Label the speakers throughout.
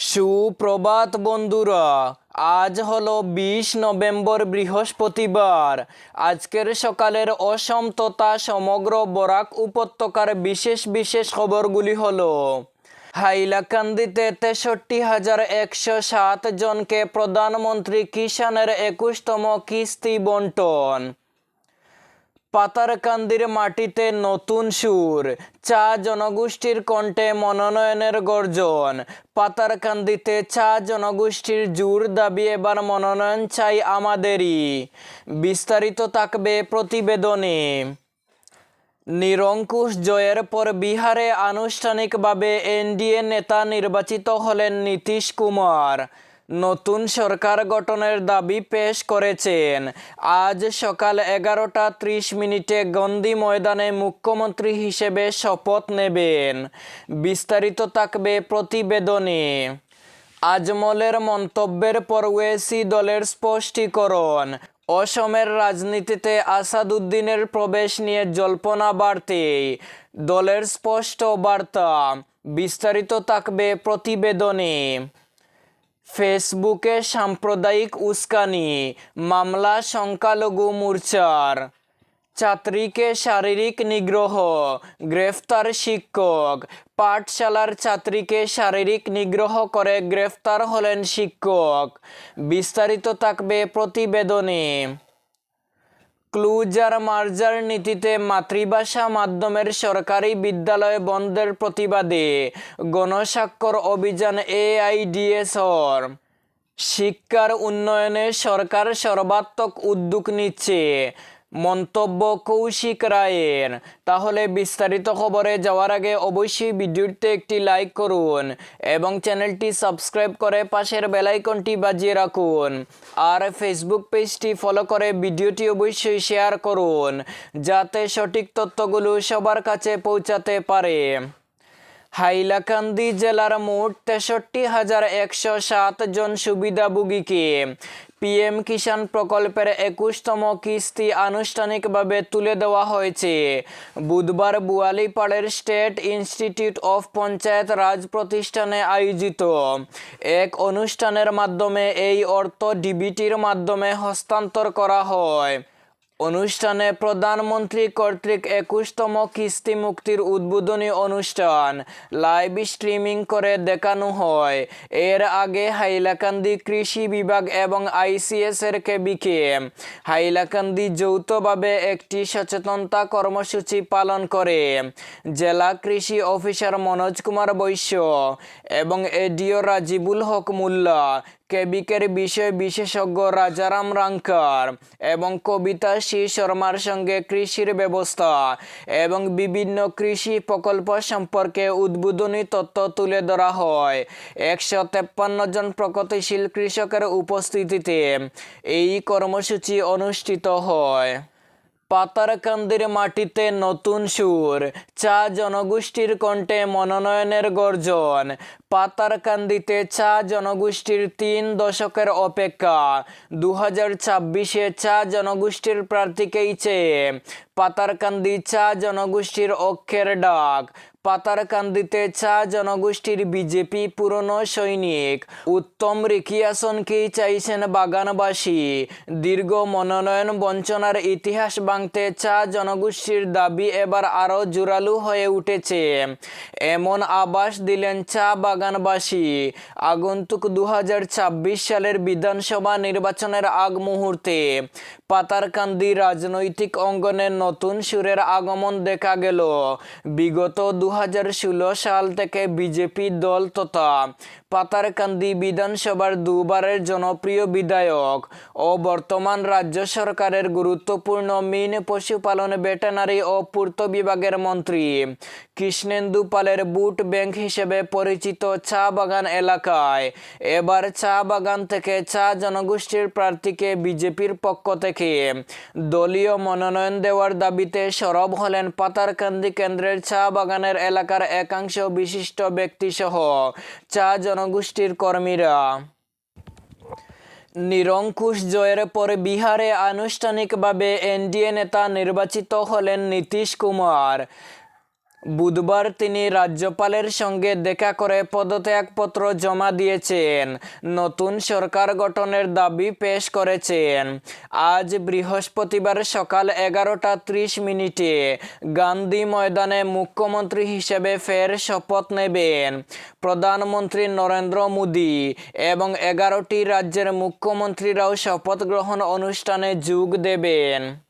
Speaker 1: সুপ্রভাত বন্ধুরা, আজ হলো বিশ নভেম্বর বৃহস্পতিবার। আজকের সকালের অসম তথা সমগ্র বরাক উপত্যকার বিশেষ বিশেষ খবরগুলি হলো হাইলাকান্দিতে তেষট্টি হাজার একশো সাত জনকে প্রধানমন্ত্রী কিষানের একুশতম কিস্তি বন্টন পাতারকান্দির মাটিতে নতুন সুর, চা জনগোষ্ঠীর কণ্ঠে মনোনয়নের গর্জন। পাতারকান্দিতে চা জনগোষ্ঠীর জোর দাবি, এবার মনোনয়ন চাই আমাদেরই। বিস্তারিত থাকবে প্রতিবেদনে। নিরঙ্কুশ জয়ের পর বিহারে আনুষ্ঠানিকভাবে এনডিএ নেতা নির্বাচিত হলেন নীতিশ কুমার। নতুন সরকার গঠনের দাবি পেশ করেছেন। আজ সকাল এগারোটা ত্রিশ মিনিটে গন্ধি ময়দানে মুখ্যমন্ত্রী হিসেবে শপথ নেবেন। বিস্তারিত থাকবে প্রতিবেদনে। আজমলের মন্তব্যের পর ওয়েসি দলের স্পষ্টীকরণ। অসমের রাজনীতিতে আসাদুদ্দিনের প্রবেশ নিয়ে জল্পনা বাড়তেই দলের স্পষ্ট বার্তা। বিস্তারিত থাকবে প্রতিবেদনে। ফেসবুকে সাম্প্রদায়িক উস্কানি, মামলা সংখ্যালঘু মোর্চার। ছাত্রীকে শারীরিক নিগ্রহ, গ্রেফতার শিক্ষক। পাঠশালার ছাত্রীকে শারীরিক নিগ্রহ করে গ্রেফতার হলেন শিক্ষক। বিস্তারিত থাকবে প্রতিবেদনে। ক্লুজার মার্জার নীতিতে মাতৃভাষা মাধ্যমের সরকারি বিদ্যালয় বন্ধের প্রতিবাদে গণস্বাক্ষর অভিযান এআইডিএসর। শিক্ষার উন্নয়নে সরকার সর্বাত্মক উদ্যোগ নিচ্ছে। মন্তব্য কৌশিক রায়ের। তাহলে বিস্তারিত খবরে যাওয়ার আগে অবশ্যই ভিডিওতে একটি লাইক করুন এবং চ্যানেলটি সাবস্ক্রাইব করে পাশের বেলাইকনটি বাজিয়ে রাখুন। আর ফেসবুক পেজটি ফলো করে ভিডিওটি অবশ্যই শেয়ার করুন, যাতে সঠিক তথ্যগুলো সবার কাছে পৌঁছাতে পারে। হাইলাকান্দি জেলার মোট তেষট্টি হাজার একশো সাত জন সুবিধাভোগীকে পিএম কিষাণ প্রকল্পের একুশতম কিস্তি আনুষ্ঠানিকভাবে তুলে দেওয়া হয়েছে। বুধবার বুয়ালিপাড়ের state institute of panchayat Raj প্রতিষ্ঠানে আয়োজিত এক অনুষ্ঠানের মাধ্যমে এই অর্থ ডিবিটির মাধ্যমে হস্তান্তর করা হয়। অনুষ্ঠানে প্রধানমন্ত্রী কর্তৃক একুশতম কিস্তি মুক্তির উদ্বোধনী অনুষ্ঠান লাইভ স্ট্রিমিং করে দেখানো হয়। এর আগে হাইলাকান্দি কৃষি বিভাগ এবং আইসিএস এর কেবিকে। হাইলাকান্দি যৌথভাবে একটি সচেতনতা কর্মসূচি পালন করে। জেলা কৃষি অফিসার মনোজ কুমার বৈশ্য এবং এডিও রাজিবুল হক মোল্লা কেবিকের বিষয় বিশেষজ্ঞ রাজারাম রাঙ্কার এবং কবিতা শ্রী শর্মার সঙ্গে কৃষির ব্যবস্থা এবং বিভিন্ন কৃষি প্রকল্প সম্পর্কে উদ্বোধনী তথ্য তুলে ধরা হয়। একশো তেপ্পান্ন জন প্রগতিশীল কৃষকের উপস্থিতিতে এই কর্মসূচি অনুষ্ঠিত হয়। পাতারকান্দির মাটিতে নতুন সুর, চা জনগোষ্ঠীর কণ্ঠে মনোনয়নের গর্জন। পাতারকান্দিতে চা জনগোষ্ঠীর তিন দশকের অপেক্ষা দু হাজার ছাব্বিশে চা জনগোষ্ঠীর প্রার্থীকেই চেয়ে। পাতারকান্দি চা জনগোষ্ঠীর অক্ষের ডাক পাতারকান্দিতে চা জনগোষ্ঠীর বিজেপি পুরনো সৈনিক। উত্তম রিকিয়াসনকেই চাইছেন বাগানবাসী। দীর্ঘ মনোনয়ন বঞ্চনার ইতিহাস ভাঙতে চা জনগোষ্ঠীর দাবি এবার আরও জোরালো হয়ে উঠেছে। এমন আবাস দিলেন চা বাগানবাসী। আগন্তুক দু হাজার ছাব্বিশ সালের বিধানসভা নির্বাচনের আগ মুহূর্তে পাতারকান্দি রাজনৈতিক অঙ্গনে নতুন সুরের আগমন দেখা গেল। বিগত দু সাল থেকে বিজেপি দল তথা পাতারকান্দি বিধানসভার দুবারের জনপ্রিয় বিধায়ক ও বর্তমান রাজ্য সরকারের গুরুত্বপূর্ণ মিন পশুপালন ভেটেনারি ও পূর্ত বিভাগের মন্ত্রী কৃষ্ণেন্দু পালের বুট ব্যাংক হিসেবে পরিচিত চা বাগান এলাকায়। এবার চা বাগান থেকে চা জনগোষ্ঠীর প্রার্থীকে বিজেপির পক্ষ থেকে দলীয় মনোনয়ন দেওয়ার দাবিতে সরব হলেন পাতারকান্দি কেন্দ্রের চা বাগানের এলাকার একাংশ বিশিষ্ট ব্যক্তিসহ চা জনগোষ্ঠীর কর্মীরা। নিরঙ্কুশ জয়ের পরে বিহারে আনুষ্ঠানিকভাবে এনডিএ নেতা নির্বাচিত হলেন নীতিশ কুমার। বুধবার তিনি রাজ্যপালের সঙ্গে দেখা করে পদত্যাগপত্র জমা দিয়েছেন। নতুন সরকার গঠনের দাবি পেশ করেছেন। আজ বৃহস্পতিবার সকাল এগারোটা ত্রিশ মিনিটে গান্ধী ময়দানে মুখ্যমন্ত্রী হিসেবে ফের শপথ নেবেন। প্রধানমন্ত্রী নরেন্দ্র মোদী এবং এগারোটি রাজ্যের মুখ্যমন্ত্রীরাও শপথ গ্রহণ অনুষ্ঠানে যোগ দেবেন।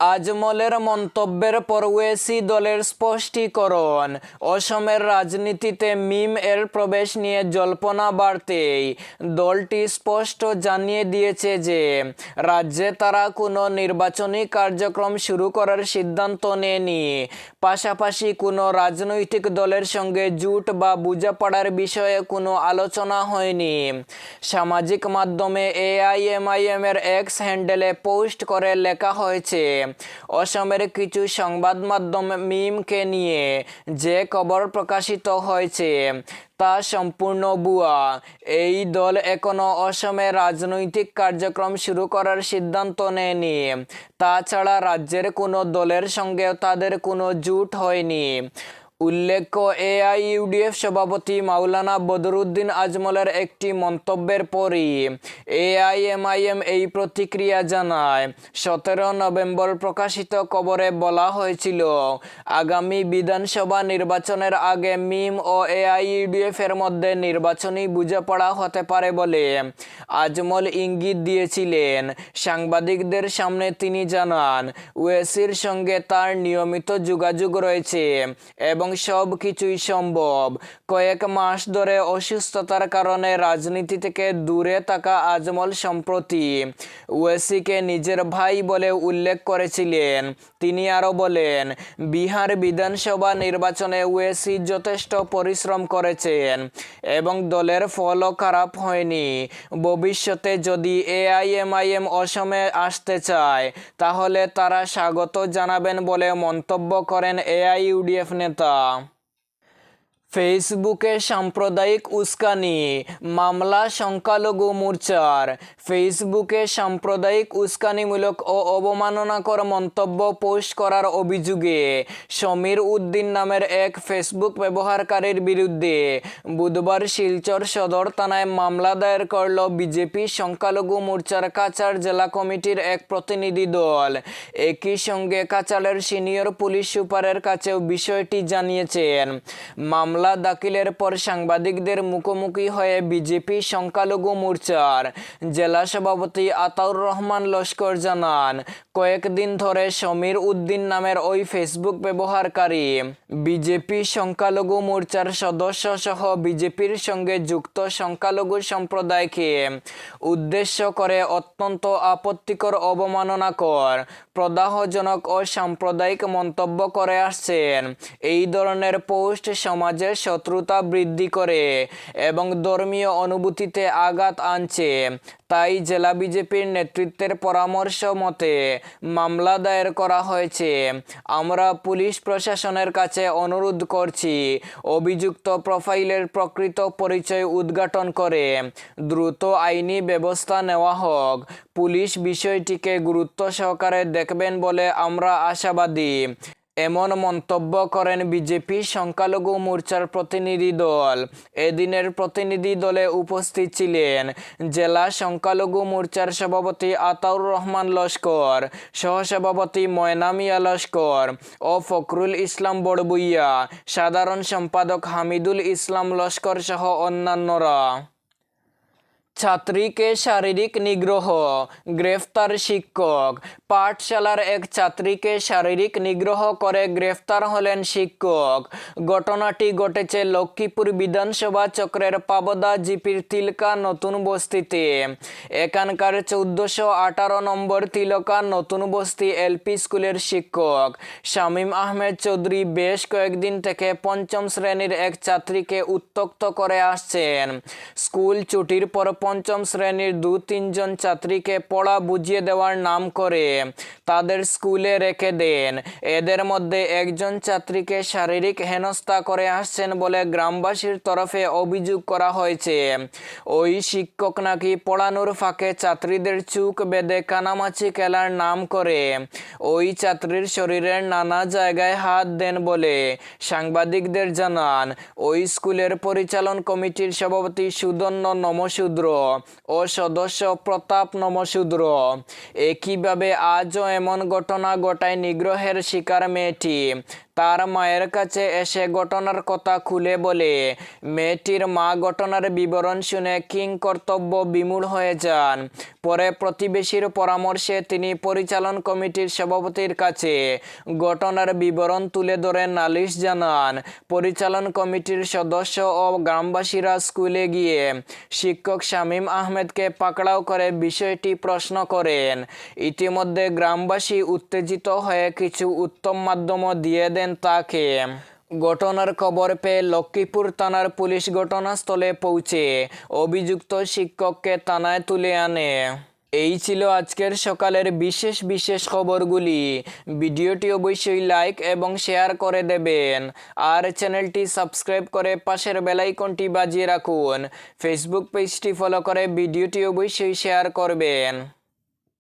Speaker 1: আজমলের মন্তব্যের পর ওয়েসি দলের স্পষ্টীকরণ। অসমের রাজনীতিতে মিম এর প্রবেশ নিয়ে জল্পনা বাড়তেই দলটি স্পষ্ট জানিয়ে দিয়েছে যে, রাজ্যে তারা কোনো নির্বাচনী কার্যক্রম শুরু করার সিদ্ধান্ত নেয়নি। পাশাপাশি কোনো রাজনৈতিক দলের সঙ্গে জুট বা বোঝাপড়ার বিষয়ে কোনো আলোচনা হয়নি। সামাজিক মাধ্যমে এআইএমআইএম এর এক্স হ্যান্ডেলে পোস্ট করে লেখা হয়েছে অসমের কিছু সংবাদ মাধ্যম মিমকে নিয়ে যে খবর প্রকাশিত হয়েছে, তা সম্পূর্ণ বুয়া এই দল এখনও অসমে রাজনৈতিক কার্যক্রম শুরু করার সিদ্ধান্ত নেয়নি। তাছাড়া রাজ্যের কোনো দলের সঙ্গেও তাদের কোনো জুট হয়নি। উল্লেখ্য এআইইউডিএফ সভাপতি মাওলানা বদরুদ্দিন আজমলের একটি মন্তব্যের পরই এআইএমআইএম এই প্রতিক্রিয়া জানায়। সতেরো নভেম্বর প্রকাশিত খবরে বলা হয়েছিল, আগামী বিধানসভা নির্বাচনের আগে মিম ও এআইইউডিএফ এর মধ্যে নির্বাচনী বোঝাপড়া হতে পারে বলে আজমল ইঙ্গিত দিয়েছিলেন। সাংবাদিকদের সামনে তিনি জানান, ওয়েসির সঙ্গে তার নিয়মিত যোগাযোগ রয়েছে এবং সব কিছুই সম্ভব। কয়েক মাস ধরে অসুস্থতার কারণে রাজনীতি থেকে দূরে থাকা আজমল সম্প্রতি ওয়েসিকে নিজের ভাই বলে উল্লেখ করেছিলেন। তিনি আরও বলেন, বিহার বিধানসভা নির্বাচনে ওয়েসি যথেষ্ট পরিশ্রম করেছেন এবং দলের ফলও খারাপ হয়নি। ভবিষ্যতে যদি এআইএমআইএম অসমে আসতে চায়, তাহলে তারা স্বাগত জানাবেন বলে মন্তব্য করেন এআইইউডিএফ নেতা। uh, ফেসবুকে সাম্প্রদায়িক উস্কানি, মামলা সংখ্যালঘু মোর্চার। ফেসবুকে সাম্প্রদায়িক উস্কানিমূলক ও অবমাননাকর মন্তব্য পোস্ট করার অভিযোগে সমীর উদ্দিন নামের এক ফেসবুক ব্যবহারকারীর বিরুদ্ধে বুধবার শিলচর সদর থানায় মামলা দায়ের করল বিজেপি সংখ্যালঘু মোর্চার কাচার জেলা কমিটির এক প্রতিনিধি দল। একই সঙ্গে কাছাড়ের সিনিয়র পুলিশ সুপারের কাছেও বিষয়টি জানিয়েছেন। মামলা দাখিলের পর সাংবাদিকদের মুখোমুখি হয়ে বিজেপি সংখ্যালঘু মোর্চার জেলা সভাপতি আতাউর রহমান লস্কর জানান, কয়েকদিন ধরে সমীর উদ্দিন নামের ওই ফেসবুক ব্যবহারকারী বিজেপি সংখ্যালঘু মোর্চার সদস্য সহ বিজেপির সঙ্গে যুক্ত সংখ্যালঘু সম্প্রদায়কে উদ্দেশ্য করে অত্যন্ত আপত্তিকর অবমাননাকর প্রদাহজনক ও সাম্প্রদায়িক মন্তব্য করে আসছেন। এই ধরনের পোস্ট সমাজের শত্রুতা বৃদ্ধি করে এবং ধর্মীয় অনুভূতিতে আঘাত আনছে। তাই জেলা বিজেপির নেতৃত্বের পরামর্শ মতে মামলা দায়ের করা হয়েছে। আমরা পুলিশ প্রশাসনের কাছে অনুরোধ করছি, অভিযুক্ত প্রোফাইলের প্রকৃত পরিচয় উদ্ঘাটন করে, দ্রুত আইনি ব্যবস্থা নেওয়া হোক। পুলিশ বিষয়টিকে গুরুত্ব সহকারে দেখবেন বলে আমরা আশাবাদী। এমন মন্তব্য করেন বিজেপি সংখ্যালঘু মোর্চার প্রতিনিধি দল। এদিনের প্রতিনিধি দলে উপস্থিত ছিলেন জেলা সংখ্যালঘু মোর্চার সভাপতি আতাউর রহমান লস্কর, সহসভাপতি ময়নামিয়া লস্কর ও ফখরুল ইসলাম বড়বুইয়া, সাধারণ সম্পাদক হামিদুল ইসলাম লস্কর সহ অন্যান্যরা। ছাত্রীকে শারীরিক নিগ্রহ? গ্রেফতার শিক্ষক। পাঠশালার এক ছাত্রীকে শারীরিক নিগ্রহ করে গ্রেফতার হলেন শিক্ষক। ঘটনাটি ঘটেছে লক্ষ্মীপুর বিধানসভা চক্রের পাবদা জিপির তিলকা নতুন বস্তিতে। এখানকার চৌদ্দশো আঠারো নম্বর তিলকা নতুন বস্তি এলপি স্কুলের শিক্ষক। শামীম আহমেদ চৌধুরী বেশ কয়েকদিন থেকে পঞ্চম শ্রেণির এক ছাত্রীকে উত্তক্ত করে আসছেন। স্কুল ছুটির পর পঞ্চম শ্রেণির দু তিনজন ছাত্রীকে পড়া বুঝিয়ে দেওয়ার নাম করে তাদের স্কুলে রেখে দেন। এদের মধ্যে একজন ছাত্রীকে শারীরিক হেনস্থা করে আসছেন বলে গ্রামবাসীর তরফে অভিযোগ করা হয়েছে। ওই শিক্ষক নাকি পড়ানোর ফাঁকে ছাত্রীদের চুক বেঁধে কানামাছি খেলার নাম করে। ওই ছাত্রীর শরীরের নানা জায়গায় হাত দেন বলে সাংবাদিকদের জানান। ওই স্কুলের পরিচালন কমিটির সভাপতি সুদন্য নমশূদ্র ও সদস্য প্রতাপ নমশূদ্র একইভাবে আজও এমন ঘটনা ঘটায় নিগ্রহের শিকার মেয়েটি? তার মায়ের কাছে এসে ঘটনার কথা খুলে বলে। মেয়েটির মা ঘটনার বিবরণ শুনে কিং কর্তব্য বিমূল হয়ে যান। পরে প্রতিবেশীর পরামর্শে তিনি পরিচালন কমিটির সভাপতির কাছে ঘটনার বিবরণ তুলে ধরে নালিশ জানান। পরিচালন কমিটির সদস্য ও গ্রামবাসীরা স্কুলে গিয়ে শিক্ষক শামীম আহমেদকে পাকড়াও করে বিষয়টি প্রশ্ন করেন। ইতিমধ্যে গ্রামবাসী উত্তেজিত হয়ে কিছু উত্তম মাধ্যমও দিয়ে দেন তাকে। ঘটনার খবর পেয়ে লক্ষ্মীপুর থানার পুলিশ ঘটনাস্থলে পৌঁছে অভিযুক্ত শিক্ষককে থানায় তুলে আনে। এই ছিল আজকের সকালের বিশেষ বিশেষ খবরগুলি। ভিডিওটি অবশ্যই লাইক এবং শেয়ার করে দেবেন। আর চ্যানেলটি সাবস্ক্রাইব করে পাশের বেলাইকনটি বাজিয়ে রাখুন। ফেসবুক পেজটি ফলো করে ভিডিওটি অবশ্যই শেয়ার করবেন।